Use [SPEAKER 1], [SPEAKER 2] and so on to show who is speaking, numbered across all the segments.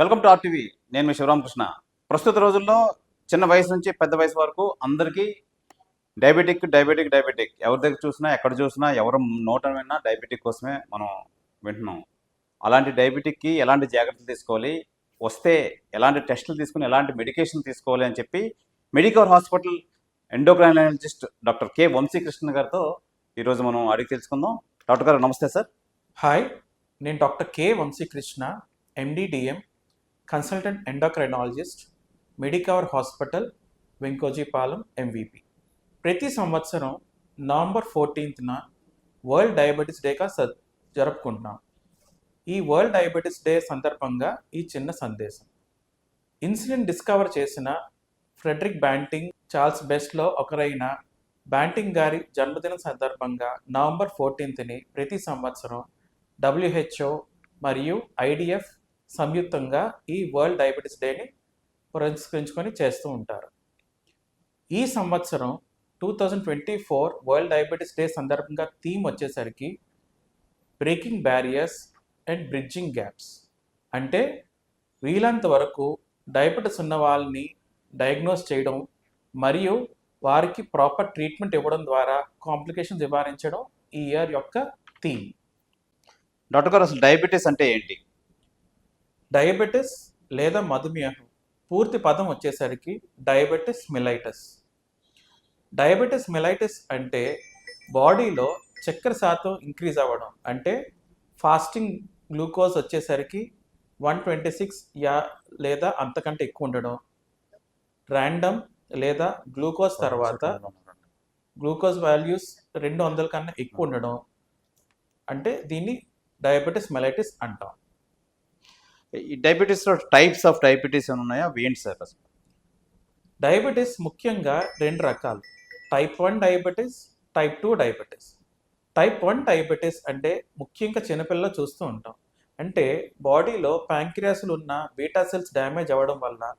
[SPEAKER 1] Welcome to RTV. నేను మీ శివరామకృష్ణ. ప్రస్తుత రోజుల్లో చిన్న వయసు నుంచి పెద్ద వయసు వరకు అందరికీ డయాబెటిక్ డయాబెటిక్ డయాబెటిక్. ఎవరి దగ్గర చూసినా ఎక్కడ చూసినా ఎవరు నోట విన్నా డయాబెటిక్ కోసమే మనం వింటున్నాం. అలాంటి డయాబెటిక్కి ఎలాంటి జాగ్రత్తలు తీసుకోవాలి? వస్తే ఎలాంటి టెస్టులు తీసుకుని ఎలాంటి మెడికేషన్ తీసుకోవాలి అని చెప్పి Medicover hospital endocrinologist doctor K Vamsikrishna గారితో ఈరోజు మనం అడిగి తెలుసుకుందాం. డాక్టర్ గారు నమస్తే సార్.
[SPEAKER 2] హాయ్. నేను doctor K Vamsikrishna MD DM consultant endocrinologist Medicover hospital Venkojipalem MVP ప్రతి సంవత్సరం నవంబర్ ఫోర్టీన్త్న వరల్డ్ డయాబెటీస్ డేగా స జరుపుకుంటున్నాం. ఈ వరల్డ్ డయాబెటీస్ డే సందర్భంగా ఈ చిన్న సందేశం. ఇన్సులిన్ డిస్కవర్ చేసిన ఫ్రెడరిక్ బ్యాంటింగ్ చార్ల్స్ బెస్ట్లో ఒకరైన బ్యాంటింగ్ గారి జన్మదిన సందర్భంగా నవంబర్ ఫోర్టీన్త్ని ప్రతి సంవత్సరం డబ్ల్యూహెచ్ఓ మరియు ఐడిఎఫ్ సంయుక్తంగా ఈ వరల్డ్ డయాబెటీస్ డేని పురస్కరించుకొని చేస్తూ ఉంటారు. ఈ సంవత్సరం two thousand twenty four world diabetes day సందర్భంగా థీమ్ వచ్చేసరికి breaking barriers and bridging gaps అంటే వీలంత వరకు డయాబెటీస్ ఉన్న వాళ్ళని డయాగ్నోస్ చేయడం మరియు వారికి ప్రాపర్ ట్రీట్మెంట్ ఇవ్వడం ద్వారా కాంప్లికేషన్స్ నివారించడం ఈ ఇయర్ యొక్క థీమ్.
[SPEAKER 1] డాక్టర్ గారు అసలు డయాబెటీస్ అంటే ఏంటి?
[SPEAKER 2] డయాబెటిస్ లేదా మధుమేహం. పూర్తి పదం వచ్చేసరికి డయాబెటిస్ మిలైటస్. డయాబెటిస్ మిలైటిస్ అంటే బాడీలో చక్కెర శాతం ఇంక్రీజ్ అవ్వడం. అంటే ఫాస్టింగ్ గ్లూకోజ్ వచ్చేసరికి వన్ ట్వంటీ సిక్స్ యా లేదా అంతకంటే ఎక్కువ ఉండడం. ర్యాండమ్ లేదా గ్లూకోజ్ తర్వాత గ్లూకోజ్ వాల్యూస్ రెండు వందల కన్నా ఎక్కువ ఉండడం. అంటే దీన్ని డయాబెటిస్ మెలైటిస్ అంటాం.
[SPEAKER 1] ఈ డయాబెటీస్లో టైప్స్ ఆఫ్ డయాబెటీస్ ఏమైనా ఉన్నాయా? అవి ఏంటి సార్ అసలు?
[SPEAKER 2] డయాబెటీస్ ముఖ్యంగా రెండు రకాలు. Type one diabetes type two diabetes. Type one diabetes అంటే ముఖ్యంగా చిన్నపిల్లలు చూస్తూ ఉంటాం. అంటే బాడీలో ప్యాంక్రియాస్లు ఉన్న బీటా సెల్స్ డ్యామేజ్ అవ్వడం వల్ల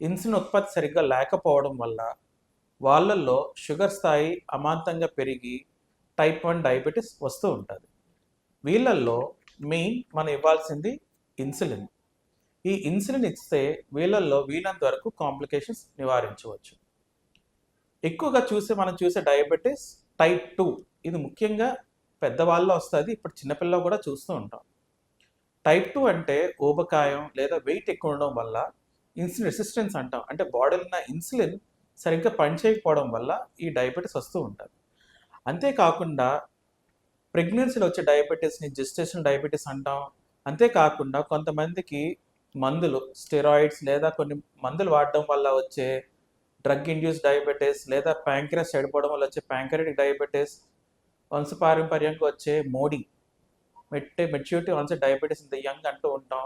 [SPEAKER 2] ఇన్సులిన్ ఉత్పత్తి సరిగ్గా లేకపోవడం వల్ల వాళ్ళల్లో షుగర్ స్థాయి అమాంతంగా పెరిగి టైప్ వన్ డయాబెటీస్ వస్తూ ఉంటుంది. వీళ్ళల్లో మెయిన్ మనం ఇవ్వాల్సింది ఇన్సులిన్. ఈ ఇన్సులిన్ ఇస్తే వీళ్ళల్లో వీలంత వరకు కాంప్లికేషన్స్ నివారించవచ్చు. ఎక్కువగా చూసే మనం చూసే డయాబెటీస్ టైప్ టూ. ఇది ముఖ్యంగా పెద్దవాళ్ళలో వస్తుంది ఇప్పుడు చిన్నపిల్లలు కూడా చూస్తూ ఉంటాం. టైప్ టూ అంటే ఊబకాయం లేదా వెయిట్ ఎక్కువ ఉండడం వల్ల ఇన్సులిన్ రెసిస్టెన్స్ అంటాం. అంటే బాడీలో ఉన్న ఇన్సులిన్ సరిగ్గా పనిచేయకపోవడం వల్ల ఈ డయాబెటీస్ వస్తూ ఉంటుంది అంతేకాకుండా ప్రెగ్నెన్సీలో వచ్చే డయాబెటీస్ని జెస్టేషన్ డయాబెటీస్ అంటాం అంతేకాకుండా కొంతమందికి మందులు స్టెరాయిడ్స్ లేదా కొన్ని మందులు వాడడం వల్ల వచ్చే డ్రగ్ ఇండ్యూస్ డయాబెటీస్ లేదా ప్యాంక్రస్ చెడిపోవడం వల్ల వచ్చే ప్యాంక్రెటిక్ డయాబెటీస్ వంశపారంపర్యంగా వచ్చే మోడీ మెట్టే మెచ్యూరిటీ ఆన్సెట్ డయాబెటీస్ ఇంత యంగ్ అంటూ ఉంటాం.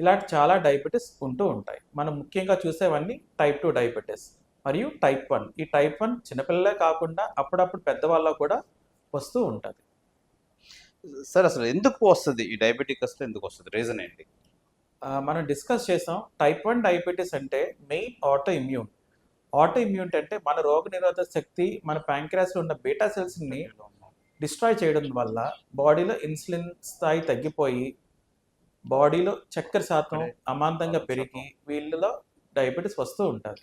[SPEAKER 2] ఇలాంటి చాలా డయాబెటీస్ ఉంటూ ఉంటాయి. మనం ముఖ్యంగా చూసేవన్నీ టైప్ టూ డయాబెటీస్ మరియు టైప్ వన్. ఈ టైప్ వన్ చిన్నపిల్లలే కాకుండా అప్పుడప్పుడు పెద్దవాళ్ళ కూడా వస్తూ ఉంటుంది.
[SPEAKER 1] సార్ అసలు ఎందుకు వస్తుంది? ఈ డయాబెటిక్ అసలు ఎందుకు వస్తుంది? రీజన్ ఏంటి?
[SPEAKER 2] మనం డిస్కస్ చేసాం. టైప్ వన్ డయాబెటీస్ అంటే main autoimmune autoimmune అంటే మన రోగ నిరోధక శక్తి మన ప్యాంక్రాస్లో ఉన్న బీటా సెల్స్ని డిస్ట్రాయ్ చేయడం వల్ల బాడీలో ఇన్సులిన్ స్థాయి తగ్గిపోయి బాడీలో చక్కెర శాతం అమాంతంగా పెరిగి వీళ్ళలో డయాబెటీస్ వస్తూ ఉంటుంది.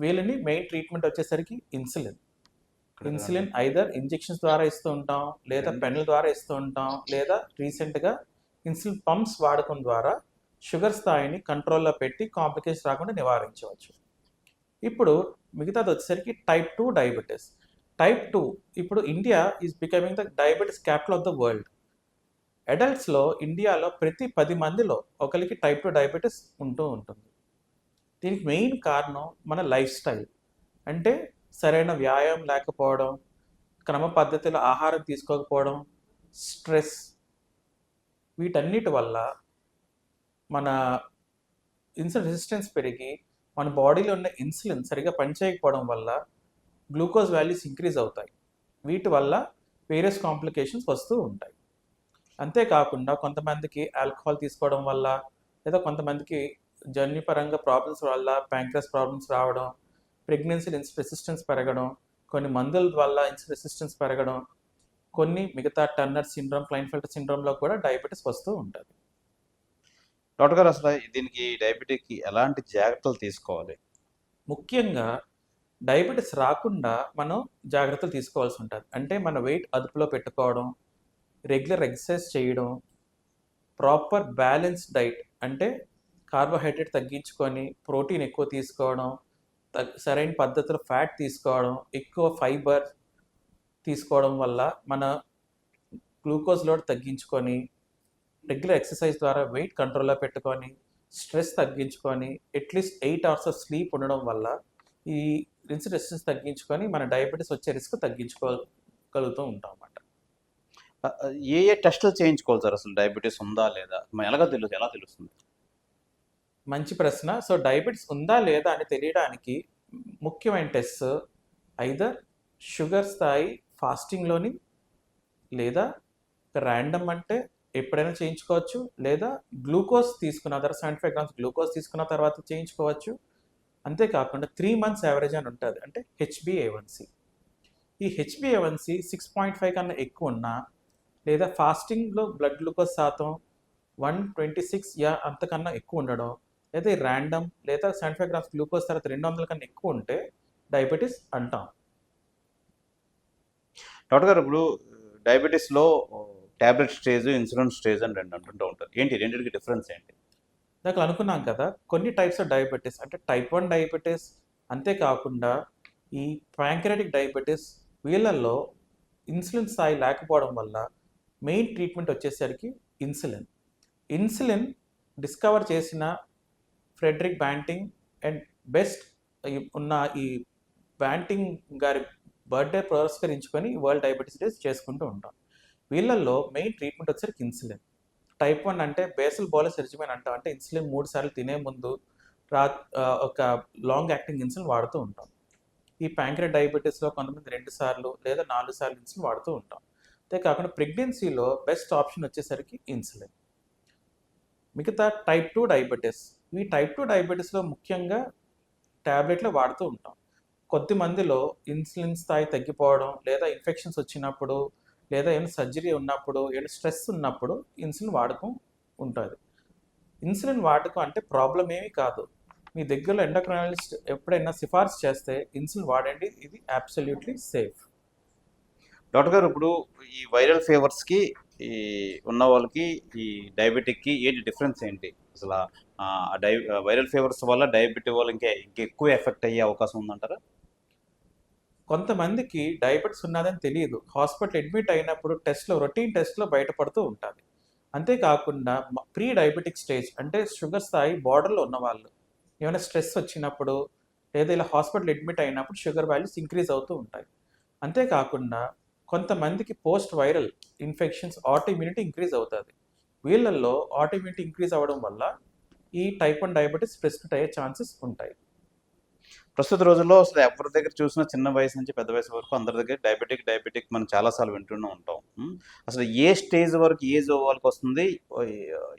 [SPEAKER 2] వీళ్ళని మెయిన్ ట్రీట్మెంట్ వచ్చేసరికి ఇన్సులిన్ ఇన్సులిన్ ఐదర్ ఇంజెక్షన్స్ ద్వారా ఇస్తూ ఉంటాం లేదా పెన్నుల ద్వారా ఇస్తూ ఉంటాం లేదా రీసెంట్గా ఇన్సులిన్ పంప్స్ వాడకం ద్వారా షుగర్ స్థాయిని కంట్రోల్లో పెట్టి కాంప్లికేషన్స్ రాకుండా నివారించవచ్చు. ఇప్పుడు మిగతాది వచ్చేసరికి type two diabetes. Type two ఇప్పుడు India is becoming the diabetes capital of the world. అడల్ట్స్లో ఇండియాలో ప్రతి పది మందిలో ఒకరికి టైప్ టూ డయాబెటీస్ ఉంటూ ఉంటుంది. దీనికి మెయిన్ కారణం మన లైఫ్ స్టైల్. అంటే సరైన వ్యాయామం లేకపోవడం క్రమ పద్ధతిలో ఆహారం తీసుకోకపోవడం స్ట్రెస్ వీటన్నిటి వల్ల మన ఇన్సులిన్ రెసిస్టెన్స్ పెరిగి మన బాడీలో ఉన్న ఇన్సులిన్ సరిగా పనిచేయకపోవడం వల్ల గ్లూకోజ్ వాల్యూస్ ఇంక్రీజ్ అవుతాయి. వీటి వల్ల వేరియస్ కాంప్లికేషన్స్ వస్తూ ఉంటాయి. అంతేకాకుండా కొంతమందికి ఆల్కహాల్ తీసుకోవడం వల్ల లేదా కొంతమందికి జన్యుపరంగా ప్రాబ్లమ్స్ వల్ల ప్యాంక్రస్ ప్రాబ్లమ్స్ రావడం ప్రెగ్నెన్సీ ఇన్సులిన్ రెసిస్టెన్స్ పెరగడం కొన్ని మందుల వల్ల ఇన్సులిన్ రెసిస్టెన్స్ పెరగడం కొన్ని మిగతా టర్నర్ సిండ్రోమ్ క్లైన్ఫెల్టర్ సిండ్రోమ్లో కూడా డయాబెటీస్ వస్తూ ఉంటుంది.
[SPEAKER 1] డాక్టర్ గారు అసలు దీనికి డయాబెటిక్ ఎలాంటి జాగ్రత్తలు తీసుకోవాలి?
[SPEAKER 2] ముఖ్యంగా డయాబెటీస్ రాకుండా మనం జాగ్రత్తలు తీసుకోవాల్సి ఉంటుంది. అంటే మన వెయిట్ అదుపులో పెట్టుకోవడం రెగ్యులర్ ఎక్సర్సైజ్ చేయడం ప్రాపర్ బ్యాలెన్స్ డైట్ అంటే కార్బోహైడ్రేట్ తగ్గించుకొని ప్రోటీన్ ఎక్కువ తీసుకోవడం సరైన పద్ధతిలో ఫ్యాట్ తీసుకోవడం ఎక్కువ ఫైబర్ తీసుకోవడం వల్ల మన గ్లూకోజ్ లోడ్ తగ్గించుకొని రెగ్యులర్ ఎక్సర్సైజ్ ద్వారా వెయిట్ కంట్రోల్లో పెట్టుకొని స్ట్రెస్ తగ్గించుకొని at least eight hours of sleep ఉండడం వల్ల ఈ రెసిస్టెన్స్ తగ్గించుకొని మన డయాబెటీస్ వచ్చే రిస్క్ తగ్గించుకోగలుగుతూ ఉంటాం అన్నమాట.
[SPEAKER 1] ఏ ఏ టెస్టులు చేయించుకోవాలి సార్ అసలు డయాబెటీస్ ఉందా లేదా? మనం ఎలాగ తెలుసు ఎలా తెలుస్తుంది?
[SPEAKER 2] మంచి ప్రశ్న. సో డయాబెటీస్ ఉందా లేదా అని తెలియడానికి ముఖ్యమైన టెస్ట్ ఐదర్ షుగర్ స్థాయి ఫాస్టింగ్లోని లేదా ర్యాండమ్ అంటే ఎప్పుడైనా చేయించుకోవచ్చు. లేదా గ్లూకోజ్ తీసుకున్న other seventy five grams glucose తీసుకున్న తర్వాత చేయించుకోవచ్చు. అంతేకాకుండా త్రీ మంత్స్ యావరేజ్ అని ఉంటుంది. అంటే హెచ్బిఏవన్సీ ఈ హెచ్బిఏవన్సి సిక్స్ పాయింట్ ఫైవ్ కన్నా ఎక్కువ ఉన్నా లేదా ఫాస్టింగ్లో బ్లడ్ గ్లూకోజ్ శాతం వన్ ట్వంటీ సిక్స్ యా అంతకన్నా ఎక్కువ ఉండడం లేదా ర్యాండమ్ లేదా సెవెంటీ ఫైవ్ గ్రామ్స్ గ్లూకోజ్ తర్వాత రెండు వందల కన్నా ఎక్కువ ఉంటే డయాబెటీస్ అంటాం.
[SPEAKER 1] డాక్టర్ గారు ఇప్పుడు డయాబెటీస్లో టాబ్లెట్ స్టేజ్ ఇన్సులిన్ స్టేజ్ అని రెండు అంటుంటూ ఉంటారు. ఏంటి? రెండింటికి డిఫరెన్స్ ఏంటి?
[SPEAKER 2] ఇందాక అనుకున్నాం కదా కొన్ని టైప్స్ ఆఫ్ డయాబెటీస్ అంటే టైప్ వన్ డయాబెటీస్ అంతేకాకుండా ఈ ప్యాంక్రటిక్ డయాబెటీస్ వీళ్ళల్లో ఇన్సులిన్ స్థాయి లేకపోవడం వల్ల మెయిన్ ట్రీట్మెంట్ వచ్చేసరికి ఇన్సులిన్. ఇన్సులిన్ డిస్కవర్ చేసిన ఫ్రెడరిక్ బ్యాంటింగ్ అండ్ బెస్ట్ ఉన్న ఈ బ్యాంటింగ్ గారి బర్త్డే పురస్కరించుకొని వరల్డ్ డయాబెటీస్ డేస్ చేసుకుంటూ ఉంటాం. వీళ్ళల్లో మెయిన్ ట్రీట్మెంట్ వచ్చేసరికి ఇన్సులిన్. టైప్ వన్ అంటే బేసల్ బోలస్ రిజిమెన్ అంటాం అంటే ఇన్సులిన్ మూడు సార్లు తినే ముందు రా ఒక లాంగ్ యాక్టింగ్ ఇన్సులిన్ వాడుతూ ఉంటాం. ఈ ప్యాంక్రెట్ డయాబెటీస్లో కొంతమంది రెండు సార్లు లేదా నాలుగు సార్లు ఇన్సులిన్ వాడుతూ ఉంటాం. అంతేకాకుండా ప్రెగ్నెన్సీలో బెస్ట్ ఆప్షన్ వచ్చేసరికి ఇన్సులిన్. మిగతా టైప్ టూ డయాబెటీస్. ఈ టైప్ టూ డయాబెటీస్లో ముఖ్యంగా ట్యాబ్లెట్లు వాడుతూ ఉంటాం. కొద్ది మందిలో ఇన్సులిన్ స్థాయి తగ్గిపోవడం లేదా ఇన్ఫెక్షన్స్ వచ్చినప్పుడు లేదా ఏమైనా సర్జరీ ఉన్నప్పుడు ఏమైనా స్ట్రెస్ ఉన్నప్పుడు ఇన్సులిన్ వాడకం ఉంటుంది ఇన్సులిన్ వాడకం అంటే ప్రాబ్లం ఏమీ కాదు. మీ దగ్గరలో ఎండోక్రైనాలజిస్ట్ ఎప్పుడైనా సిఫార్సు చేస్తే ఇన్సులిన్ వాడండి ఇది అబ్సల్యూట్లీ సేఫ్
[SPEAKER 1] డాక్టర్ గారు ఇప్పుడు ఈ వైరల్ ఫీవర్స్కి ఈ ఉన్న వాళ్ళకి ఈ డయాబెటిక్కి ఏంటి డిఫరెన్స్ ఏంటి? అసలు డై వైరల్ ఫీవర్స్ వల్ల డయాబెటీ వాళ్ళు ఇంకా ఇంకెక్కువ ఎఫెక్ట్ అయ్యే అవకాశం ఉందంటారా?
[SPEAKER 2] కొంతమందికి డయాబెటీస్ ఉన్నదని తెలియదు. హాస్పిటల్ అడ్మిట్ అయినప్పుడు టెస్ట్లో రొటీన్ టెస్ట్లో బయటపడుతూ ఉంటుంది అంతేకాకుండా ప్రీ డయాబెటిక్ స్టేజ్ అంటే షుగర్ స్థాయి బార్డర్లో ఉన్న వాళ్ళు. ఏమైనా స్ట్రెస్ వచ్చినప్పుడు లేదా ఇలా హాస్పిటల్ అడ్మిట్ అయినప్పుడు షుగర్ వాల్యూస్ ఇంక్రీజ్ అవుతూ ఉంటాయి. అంతేకాకుండా కొంతమందికి post viral infections autoimmunity increase అవుతుంది. వీళ్ళల్లో ఆటోఇమ్యూనిటీ ఇంక్రీజ్ అవ్వడం వల్ల ఈ టైప్ వన్ డయాబెటీస్ ప్రెస్క్రిప్ట్ అయ్యే ఛాన్సెస్ ఉంటాయి.
[SPEAKER 1] ప్రస్తుత రోజుల్లో అసలు ఎవరి దగ్గర చూసినా చిన్న వయసు నుంచి పెద్ద వయసు వరకు అందరి దగ్గర డయాబెటిక్ డయాబెటిక్ మనం చాలాసార్లు వింటూనే ఉంటాం. అసలు ఏ స్టేజ్ వరకు ఏజ్ వాళ్ళకి వస్తుంది?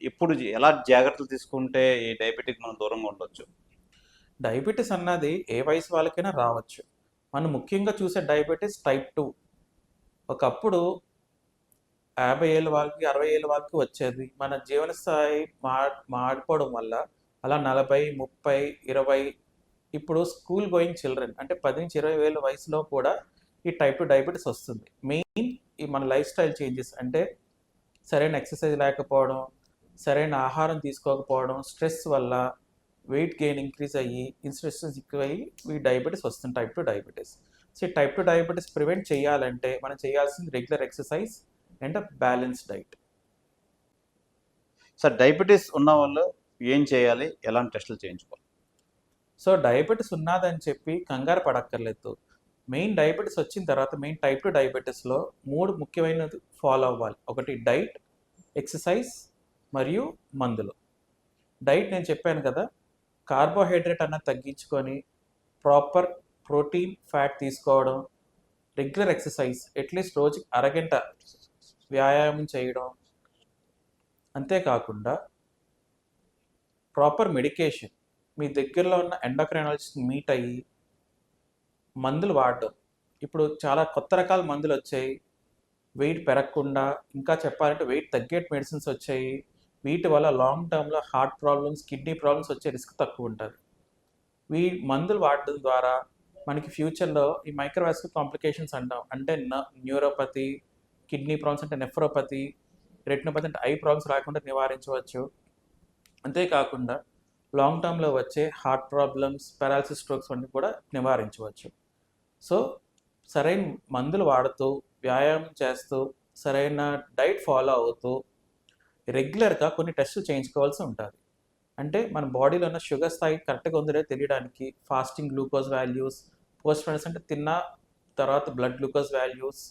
[SPEAKER 1] ఎప్పుడు ఎలా జాగ్రత్తలు తీసుకుంటే ఈ డయాబెటిక్ మనం దూరంగా ఉండొచ్చు?
[SPEAKER 2] డయాబెటీస్ అన్నది ఏ వయసు వాళ్ళకైనా రావచ్చు. మనం ముఖ్యంగా చూసే డయాబెటీస్ టైప్ టూ ఒకప్పుడు యాభై ఏళ్ళ వాళ్ళకి అరవై ఏళ్ళ వాళ్ళకి వచ్చేది. మన జీవన స్థాయి మా మాడిపోవడం వల్ల అలా నలభై ముప్పై ఇరవై ఇప్పుడు స్కూల్ గోయింగ్ చిల్డ్రన్ అంటే పది నుంచి ఇరవై వేల వయసులో కూడా ఈ టైప్ టు డయాబెటీస్ వస్తుంది. మెయిన్ ఈ మన లైఫ్ స్టైల్ చేంజెస్ అంటే సరైన ఎక్సర్సైజ్ లేకపోవడం సరైన ఆహారం తీసుకోకపోవడం స్ట్రెస్ వల్ల వెయిట్ గెయిన్ ఇంక్రీజ్ అయ్యి ఇన్స్ట్రక్షన్స్ ఎక్కువ అయ్యి ఈ డయాబెటీస్ వస్తుంది type two diabetes. So type two diabetes prevent చేయాలంటే మనం చేయాల్సింది regular exercise and balance diet
[SPEAKER 1] sir diabetes ఉన్న వాళ్ళు ఏం చేయాలి? ఎలాంటి టెస్టులు చేయించుకోవాలి?
[SPEAKER 2] సో డయాబెటీస్ ఉన్నదని చెప్పి కంగారు పడక్కర్లేదు. మెయిన్ డయాబెటీస్ వచ్చిన తర్వాత మెయిన్ టైప్ టూ డయాబెటీస్లో మూడు ముఖ్యమైనది ఫాలో అవ్వాలి. ఒకటి డైట్ ఎక్సర్సైజ్ మరియు మందులు. డైట్ నేను చెప్పాను కదా కార్బోహైడ్రేట్ అన్నది తగ్గించుకొని ప్రాపర్ ప్రోటీన్ ఫ్యాట్ తీసుకోవడం రెగ్యులర్ ఎక్సర్సైజ్ అట్లీస్ట్ రోజుకి అరగంట వ్యాయామం చేయడం. అంతేకాకుండా ప్రాపర్ మెడికేషన్. మీ దగ్గరలో ఉన్న ఎండోక్రైనాలజిస్ట్ మీట్ అయ్యి మందులు వాడడం. ఇప్పుడు చాలా కొత్త రకాల మందులు వచ్చాయి. వెయిట్ పెరగకుండా ఇంకా చెప్పాలంటే వెయిట్ తగ్గే మెడిసిన్స్ వచ్చాయి. వీటి వల్ల లాంగ్ టర్మ్లో హార్ట్ ప్రాబ్లమ్స్ కిడ్నీ ప్రాబ్లమ్స్ వచ్చే రిస్క్ తక్కువ ఉంటుంది. వీ మందులు వాడడం ద్వారా మనకి ఫ్యూచర్లో ఈ మైక్రోవాస్కు కాంప్లికేషన్స్ అంటాం. అంటే న్యూరోపతి కిడ్నీ ప్రాబ్లమ్స్ అంటే నెఫ్రోపతి రెటినోపతి అంటే ఐ ప్రాబ్లమ్స్ రాకుండా నివారించవచ్చు. అంతేకాకుండా లాంగ్ టర్మ్లో వచ్చే హార్ట్ ప్రాబ్లమ్స్ పారాలసిస్ స్ట్రోక్స్ వంటివి కూడా నివారించవచ్చు. సో సరైన మందులు వాడుతూ వ్యాయామం చేస్తూ సరైన డైట్ ఫాలో అవుతూ రెగ్యులర్గా కొన్ని టెస్టులు చేయించుకోవాల్సి ఉంటుంది. అంటే మన బాడీలో ఉన్న షుగర్ స్థాయి కరెక్ట్గా ఉందో లేదో తెలియడానికి fasting glucose values post prandial అంటే తిన్న తర్వాత బ్లడ్ గ్లూకోజ్ వాల్యూస్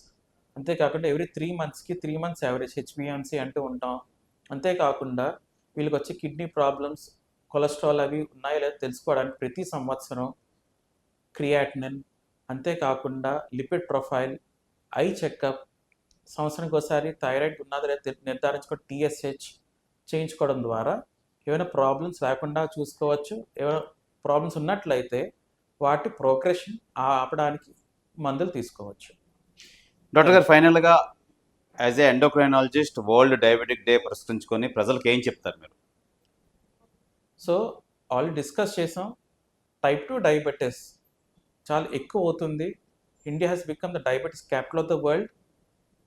[SPEAKER 2] అంతేకాకుండా ఎవ్రీ త్రీ మంత్స్కి త్రీ మంత్స్ యావరేజ్ హెచ్బిఎన్సీ అంటూ ఉంటాం. అంతేకాకుండా వీళ్ళకి వచ్చే కిడ్నీ ప్రాబ్లమ్స్ కొలెస్ట్రాల్ అవి ఉన్నాయో లేదో తెలుసుకోవడానికి ప్రతి సంవత్సరం క్రియాటినిన్ అంతేకాకుండా లిపిడ్ ప్రొఫైల్ ఐ చెకప్ సంవత్సరానికి ఒకసారి థైరాయిడ్ ఉన్నదో లేదో తె- నిర్ధారించుకోవడం టీఎస్హెచ్ చేయించుకోవడం ద్వారా ఏమైనా ప్రాబ్లమ్స్ లేకుండా చూసుకోవచ్చు. ఏమైనా ప్రాబ్లమ్స్ ఉన్నట్లయితే వాటి ప్రోగ్రెషన్ ఆపడానికి మందులు తీసుకోవచ్చు.
[SPEAKER 1] డాక్టర్ గారు ఫైనల్గా as a endocrinologist world diabetic day పురస్కరించుకొని ప్రజలకు ఏం చెప్తారు మీరు?
[SPEAKER 2] సో ఆల్రెడీ డిస్కస్ చేసాం. టైప్ టూ డయాబెటీస్ చాలా ఎక్కువ అవుతుంది. India has become the diabetes capital of the world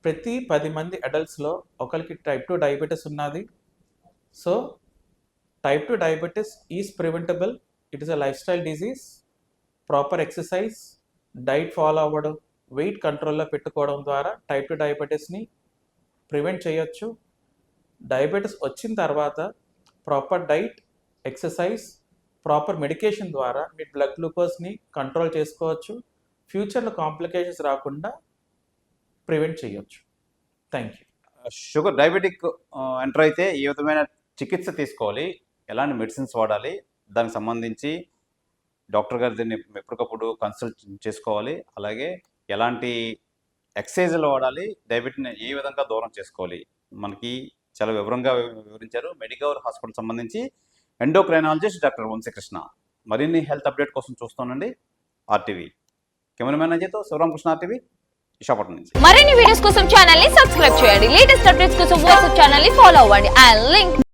[SPEAKER 2] ప్రతి పది మంది అడల్ట్స్లో ఒకరికి టైప్ టూ డయాబెటీస్ ఉన్నది. So type two diabetes is preventable it is a lifestyle disease proper exercise diet follow అవ్వడం. వెయిట్ కంట్రోల్లో పెట్టుకోవడం ద్వారా టైప్ టు డయాబెటీస్ని ప్రివెంట్ చేయొచ్చు. డయాబెటీస్ వచ్చిన తర్వాత proper diet exercise proper medication ద్వారా మీ బ్లడ్ గ్లూకోజ్ని కంట్రోల్ చేసుకోవచ్చు. ఫ్యూచర్లో కాంప్లికేషన్స్ రాకుండా ప్రివెంట్ చేయొచ్చు. Thank you.
[SPEAKER 1] Sugar diabetic enter అయితే ఏ విధమైన చికిత్స తీసుకోవాలి? ఎలాంటి మెడిసిన్స్ వాడాలి? దానికి సంబంధించి డాక్టర్ గారి దీన్ని ఎప్పటికప్పుడు కన్సల్ట్ చేసుకోవాలి. అలాగే ఎలాంటి ఎక్సైజ్లు వాడాలి డయాబెటీని ఏ విధంగా దూరం చేసుకోవాలి? మనకి చాలా వివరంగా వివరించారు. మెడికవర్ హాస్పిటల్ సంబంధించి ఎండోక్రైనాలజిస్ట్ డాక్టర్ వంశీకృష్ణ. మరిన్ని హెల్త్ అప్డేట్ కోసం చూస్తానండి ఆర్టీవీ. కెమెరామెన్ అజయ్తో శివరామకృష్ణ ఆర్టీవీ విశాఖపట్నం నుంచి.
[SPEAKER 3] మరిన్ని వీడియోస్ కోసం ఛానల్ని సబ్స్క్రైబ్ చేయండి. లేటెస్ట్ అప్డేట్స్ కోసం వాట్సాప్ ఛానల్ని ఫాలో అవ్వండి. And link